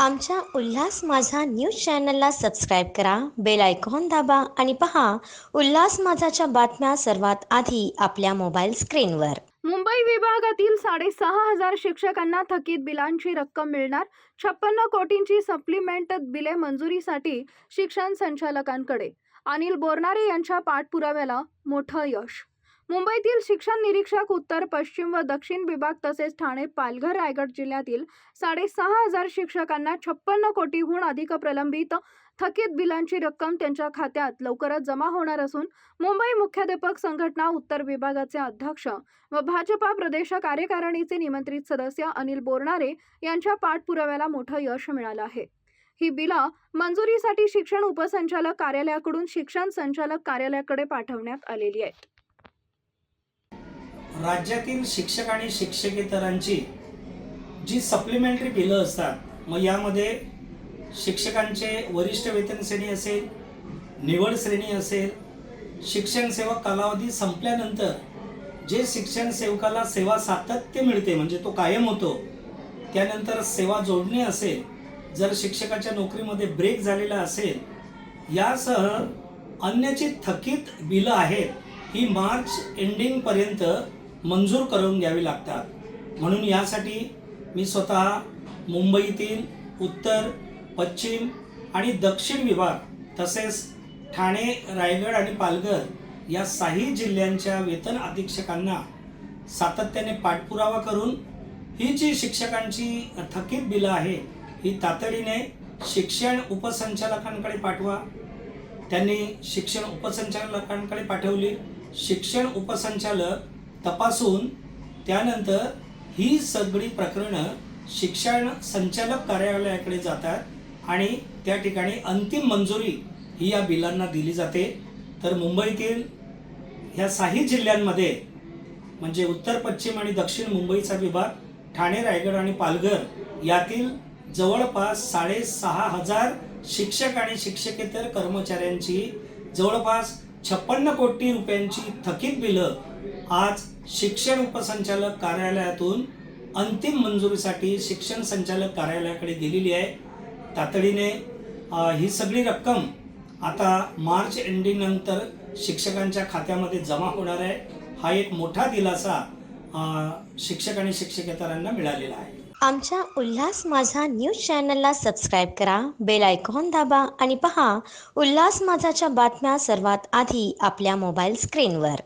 आमच्या उल्हास माझा न्यूज चॅनलला सबस्क्राईब करा बेल आयकॉन दाबा आणि पहा उल्हास माझाच्या बातम्या सर्वात आधी आपल्या मोबाईल स्क्रीनवर. मुंबई विभागातील साडेसहा हजार शिक्षकांना थकीत बिलांची रक्कम मिळणार छप्पन्न कोटींची सप्लिमेंट बिले मंजुरीसाठी शिक्षण संचालकांकडे. अनिल बोरनारे यांच्या पाठपुराव्याला मोठं यश मुंबईतील शिक्षण निरीक्षक उत्तर पश्चिम व दक्षिण विभाग तसेच ठाणे पालघर रायगड जिल्ह्यातील साडेसहा हजार शिक्षकांना छप्पन्न कोटीहून अधिक प्रलंबित थकीत बिलांची रक्कम त्यांच्या खात्यात लवकरच जमा होणार असून मुंबई मुख्याध्यापक संघटना उत्तर विभागाचे अध्यक्ष व भाजपा प्रदेश कार्यकारिणीचे निमंत्रित सदस्य अनिल बोरणारे यांच्या पाठपुराव्याला मोठं यश मिळालं आहे. ही बिला मंजुरीसाठी शिक्षण उपसंचालक कार्यालयाकडून शिक्षण संचालक कार्यालयाकडे पाठवण्यात आलेली आहेत. राज्यातील शिक्षक आणि शिक्षकेतरांची जी सप्लिमेंटरी बिलं असतात मग यामध्ये शिक्षकांचे वरिष्ठ वेतन श्रेणी असेल निवड श्रेणी असेल शिक्षण सेवा कालावधी संपल्यानंतर जे शिक्षण सेवकाला सेवा सातत्य मिळते म्हणजे तो कायम होतो त्यानंतर सेवा जोडणे असेल जर शिक्षकाच्या नोकरीमध्ये ब्रेक झालेला असेल यासह अन्य जी थकीत बिलं आहेत ही मार्च एंडिंगपर्यंत मंजूर करून घ्यावी लागतात. म्हणून यासाठी मी स्वतः मुंबईतील उत्तर पश्चिम आणि दक्षिण विभाग तसेच ठाणे रायगड आणि पालघर या साही जिल्ह्यांच्या वेतन अधीक्षकांना सातत्याने पाठपुरावा करून ही जी शिक्षकांची थकीत बिलं आहे ही तातडीने शिक्षण उपसंचालकांकडे पाठवा. त्यांनी शिक्षण उपसंचालकांकडे पाठवली. शिक्षण उपसंचालक तपासून त्यानंतर ही सगळी प्रकरणं शिक्षण संचालक कार्यालयाकडे जातात आणि त्या ठिकाणी अंतिम मंजुरी ही या बिलांना दिली जाते. तर मुंबईतील ह्या साही जिल्ह्यांमध्ये म्हणजे उत्तर पश्चिम आणि दक्षिण मुंबईचा विभाग ठाणे रायगड आणि पालघर यातील जवळपास साडेसहा हजार शिक्षक आणि शिक्षकेतर कर्मचाऱ्यांची जवळपास छप्पन्न कोटी रुपयांची थकीत बिलं आज शिक्षण उपसंचालक कार्यालयातून अंतिम मंजुरीसाठी शिक्षण संचालक कार्यालयाकडे गेलेली आहे. तातडीने ही सगळी रक्कम आता मार्च एंडिंगनंतर शिक्षकांच्या खात्यामध्ये जमा होणार आहे. हा एक मोठा दिलासा शिक्षक आणि शिक्षकेतरांना मिळालेला आहे. आमच्या उल्हास माझा न्यूज चॅनलला सबस्क्राईब करा बेल आयकॉन दाबा आणि पहा उल्हास माझाच्या बातम्या सर्वात आधी आपल्या मोबाईल स्क्रीनवर.